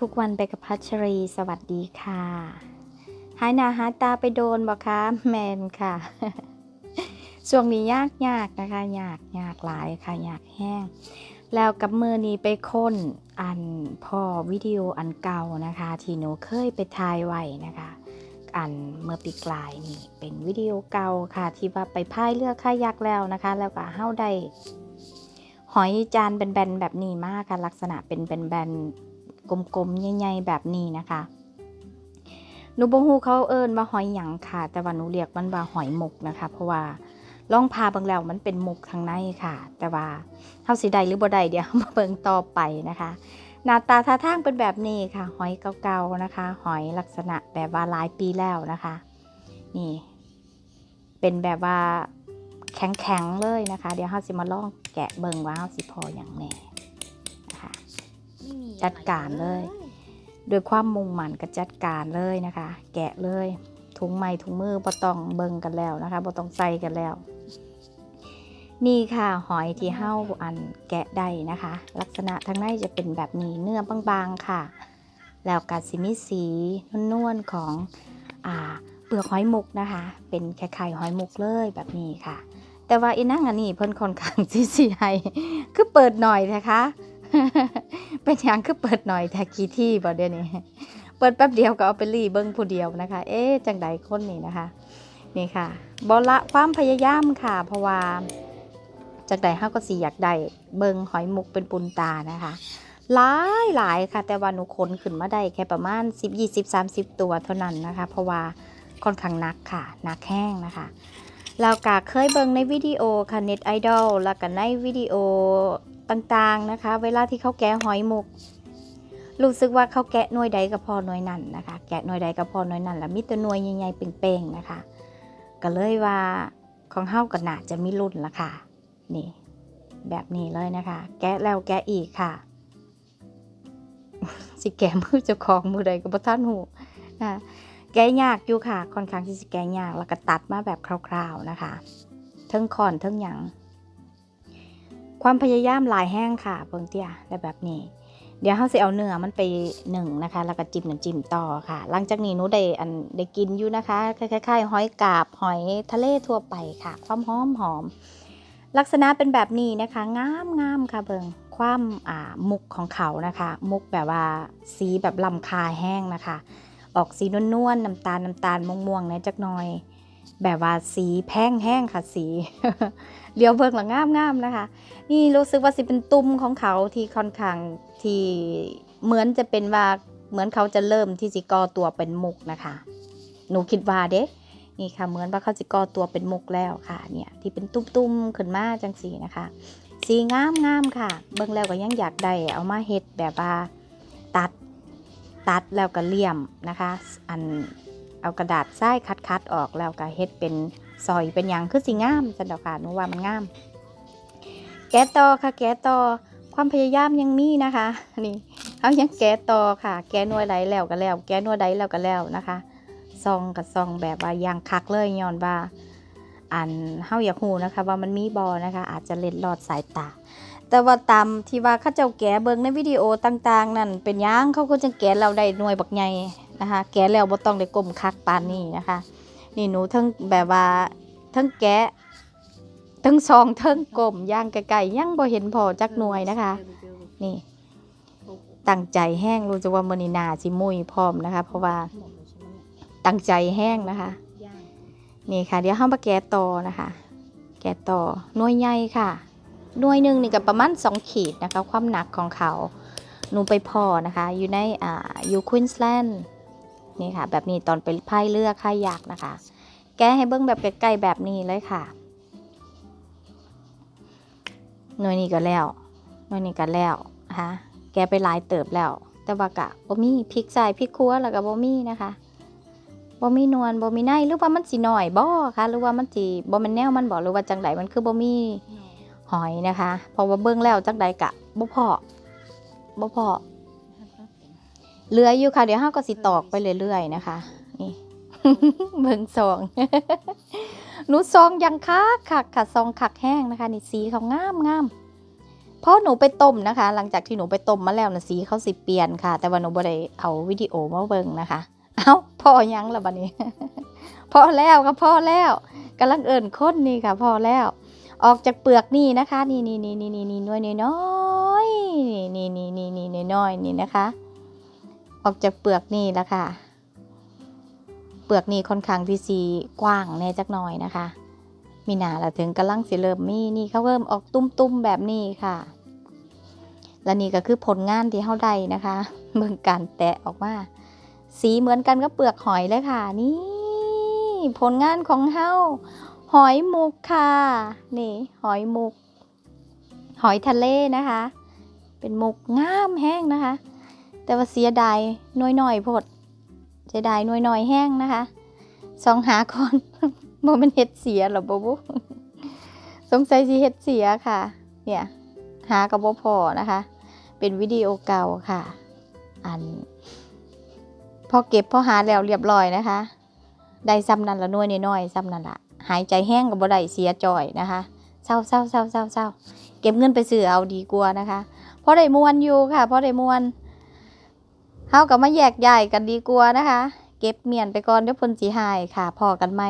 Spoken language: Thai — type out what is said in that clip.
ทุกวันไปกับพัชรี สวัสดีค่ะหายหนาหาตาไปโดนบอกคะแมนค่ะช่วงนี้ยากยากนะคะยากยากหลายค่ะยากแห้ง แล้วกับมือนี้ไปค้นอันพ่อวิดีโออันเก่านะคะ ที่หนูเคยไปถ่ายไว้นะคะ อันเมื่อปีกลายนี่เป็นวิดีโอเก่าค่ะ ที่ว่าไปพายเรือคายักแล้วนะคะ แล้วก็เฮ้าได้หอยจานแบนๆแบบนี้มากค่ะลักษณะเป็นแบนๆ กลมๆใหญ่ๆแบบนี้นะคะหนูบ่ฮู้เขาเอิ้นว่าหอยหยังค่ะ แต่ว่าหนูเรียกมันว่าหอยหมกนะคะ เพราะว่าล่องพาเบิ่งแล้วมันเป็นหมกข้างในค่ะ แต่ว่าเฮาสิได้หรือบ่ได้เดี๋ยวมาเบิ่งต่อไปนะคะหน้าตาท่าทางเป็นแบบนี้ค่ะ หอยเก่าๆนะคะ หอยลักษณะแบบว่าหลายปีแล้วนะคะ นี่ เป็นแบบว่าแข็งๆเลยนะคะ เดี๋ยวเฮาสิมาลองแกะเบิ่งว่าเฮาสิพออย่างแน่ จัดการเลยด้วยความมุ่งมั่นก็จัดการเลยนะคะ แกะเลยถุงไม้ถุงมือบ่ต้องเบิ่งกันแล้วนะคะบ่ต้องใส่กันแล้ว นี่ค่ะหอยที่เฮ้าอันแกะได้นะคะ ลักษณะทางในจะเป็นแบบนี้เนื้อบางๆค่ะ แล้วกัสิมีสีนวลๆของอ่าเปลือกหอยมุกนะคะ เป็นไข่หอยมุกเลยแบบนี้ค่ะ แต่ว่าอีนั่งอันนี้เพิ่นค่อนข้างสิสิให้คือเปิดหน่อยนะคะ เป็นอย่างคือเปิดหน่อยแต่กี่ที่บ่เดี๋ยวนี้เปิดแป๊บเดียวก็เอาไปรีเบิ้งผู้เดียวนะคะ เอ๊ะจังใดคนนี่นะคะ นี่ค่ะบละความพยายามค่ะ เพราะว่าจังใดเฮาก็สิอยากได้เบิงหอยมุกเป็นปุนตานะคะหลายหลายค่ะ แต่ว่าหนูขนขึ้นมาได้แค่ประมาณ 10 20 30 ตัวเท่านั้นนะคะ เพราะว่าค่อนข้างนักค่ะนักแห้งนะคะเรากะเคยเบิงในวิดีโอค่ะเน็ตไอดอลแล้วก็ในวิดีโอ ต่างๆนะคะ เวลาที่เขาแกะหอยมุกรู้สึกว่าเขาแกะหน่วยใดก็พอหน่วยนั่นนะคะ แกะหน่วยใดก็พอหน่วยนั่นแล้วมีแต่หน่วยใหญ่ๆเป่งๆนะคะ ก็เลยว่าของเฮาก็น่าจะมีรุ่นละค่ะ นี่ แบบนี้เลยนะคะ แกะแล้วแกะอีกค่ะ สิแกะมือเจ้าของมือใดก็บ่ทันหูนะแกะยากอยู่ค่ะ ค่อนข้างที่สิแกะยากแล้วก็ตัดมาแบบคร่าว ๆนะคะเทั้งคอนเทั้งหยัง ความพยายามลายแห้งค่ะเบิ่งเตี้ยได้แบบนี้ เดี๋ยวเขาสิเอาเนื้อมันไปหนึ่งนะคะ แล้วก็จิ้มน้ำจิ้มต่อค่ะ หลังจากนี้หนูได้อันได้กินอยู่นะคะคล้ายๆหอยกาบหอยทะเลทั่วไปค่ะ ความหอมหอมลักษณะเป็นแบบนี้นะคะงามงามค่ะเบิงความอ่ามุกของเขานะคะ มุกแบบว่าสีแบบลำคาแห้งนะคะ ออกสีนวลๆน้ำตาลน้ำตาลม่วงๆนะจักหน่อย แบบว่าสีแพงแห้งค่ะสีเลี้ยวเบิ่งและงามงามนะคะ นี่รู้สึกว่าสิเป็นตุ้มของเขาที่ค่อนข้างที่เหมือนจะเป็นว่าเหมือนเขาจะเริ่มที่สิกอตัวเป็นมุกนะคะ หนูคิดว่าเด้นี่ค่ะเหมือนว่าเขาสิกอตัวเป็นมุกแล้วค่ะ เนี่ยที่เป็นตุ้มๆขึ้นมาจังสีนะคะ สีงามงามค่ะ เบิ่งแล้วก็ยังอยากได้เอามาเฮ็ดแบบว่าตัดตัดแล้วก็เลี่ยมนะคะ อัน เอากระดาษทรายคัดๆออกแล้วก็เฮ็ดเป็นซอยเป็นหยังคือสีงามจันดอกค่ะหนูว่ามันงาม แกะต่อค่ะ แกะต่อความพยายามยังมีนะคะนี่เขายังแกะต่อค่ะ แกะนวยใดแล้วก็แล้ว แกะนวยใดแล้วก็แล้วนะคะซองกับซองแบบว่ายางคักเลยย้อนว่าอันเฮาอยากฮู้นะคะ ว่ามันมีบอนะคะ อาจจะเล็ดลอดสายตา แต่ว่าตามที่ว่าเขาเจ้าแกะเบิ่งในวิดีโอต่าง ๆ นั่นเป็นหยังเขาก็จะแกะเราได้หน่วยบักใหญ่ นะคะ แกะแล้วบ่ต้องได้ก้มคักปานนี้นะคะ นี่หนูทั้งแบบว่าทั้งแกะทั้งซองทั้งกลมย่างไก่ๆยังบ่เห็นพอจักหน่วยนะคะ นี่ตั้งใจแห้งรู้จักว่ามื้อนี้นาสิมุยพร้อมนะคะ เพราะว่าตั้งใจแห้งนะคะนี่ค่ะ เดี๋ยวเฮามาแกะต่อนะคะ แกะต่อหน่วยใหญ่ค่ะหน่วยหนึ่งนี่ก็ประมาณ2ขีดนะคะ ความหนักของเขาหนูไปพอนะคะ อยู่ในอ่าอยู่ควีนสแลนด์ นี่ค่ะ แบบนี้ตอนไปพายเรือคายักนะคะ แกะให้เบิ่งแบบใกล้ๆแบบนี้เลยค่ะ หน่วยนี้ก็แล้ว หน่วยนี้ก็แล้วนะคะแกไปหลายเติบแล้ว แต่ว่ากะบ่มีพริกใส่พริกครัวแล้วก็บ่มีนะคะบ่มีนวลบ่มีในหรือว่ามันสิน้อยบ่คะหรือว่ามันสิบ่แม่นแนวมันบ่หรือว่าจังใดมันคือบ่มีหอยนะคะ เพราะว่าเบิ่งแล้วจังใดกะบ่พอบ่พอ เหลืออยู่ค่ะ เดี๋ยวเฮาก็สิตอกไปเรื่อยๆนะคะ นี่เบิ่งซองหนูซองยังคักคักค่ะซองคักแห้งนะคะนี่สีเขางามงามเพราะหนูไปต้มนะคะ หลังจากที่หนูไปต้มมาแล้วนะสีเขาสิเปลี่ยนค่ะ แต่ว่าหนูบ่ได้เอาวิดีโอมาเบิ่งนะคะ เอ้าพ่อยังละบัดนี้พอแล้วก็พอแล้วกำลังเอิ่นค้นนี่ค่ะพอแล้ว ออกจากเปลือกนี่นะคะ นี่นี่นี่นี่นี่นี่น้อยน้อยนี่นี่นี่นี่นี่น้อยนี่นะคะ ออกจากเปลือกนี่แล้วค่ะ เปลือกนี่ค่อนข้างที่สีกว้างแน่จักหน่อยนะคะ มีหนาล้วถึงกำลังสิเริ่มมีนี่เขาเริ่มออกตุ้มๆแบบนี้ค่ะ และนี่ก็คือผลงานที่เฮาได้นะคะเบิ่งการแตะออกมาสีเหมือนกันกับเปลือกหอยเลยค่ะ นี่ ผลงานของเฮาหอยมุกค่ะ นี่ หอยมุก หอยทะเลนะคะ เป็นมุกงามแห้งนะคะ แต่ว่าเสียดายน้อยหน่อยพดเสียดายน้อยหน่อยๆแห้งนะคะสองหาก่อนโมเป็นเห็ดเสียหรอบ๊บุสงสัยสิเห็ดเสียค่ะ เนี่ยหากับบ่พอนะคะ เป็นวิดีโอเก่าค่ะ อัน พอเก็บพอหาแล้วเรียบร้อยนะคะ ได้ซ้ำนั่นละน่วยน้อยซ้ำนั่นละหายใจแห้งกับบ่ได้เสียจ่อยนะคะเศร้าเศร้าเศร้าเศร้าเศร้าเก็บเงินไปซื้อเอาดีกว่านะคะเพราะได้มวนอยู่ค่ะเพราะได้มวน เฮากับมาแยกย้ายกันดีกว่านะคะ เก็บเมียนไปก่อนเดี๋ยวเพิ่นสิหายค่ะพอกันไหม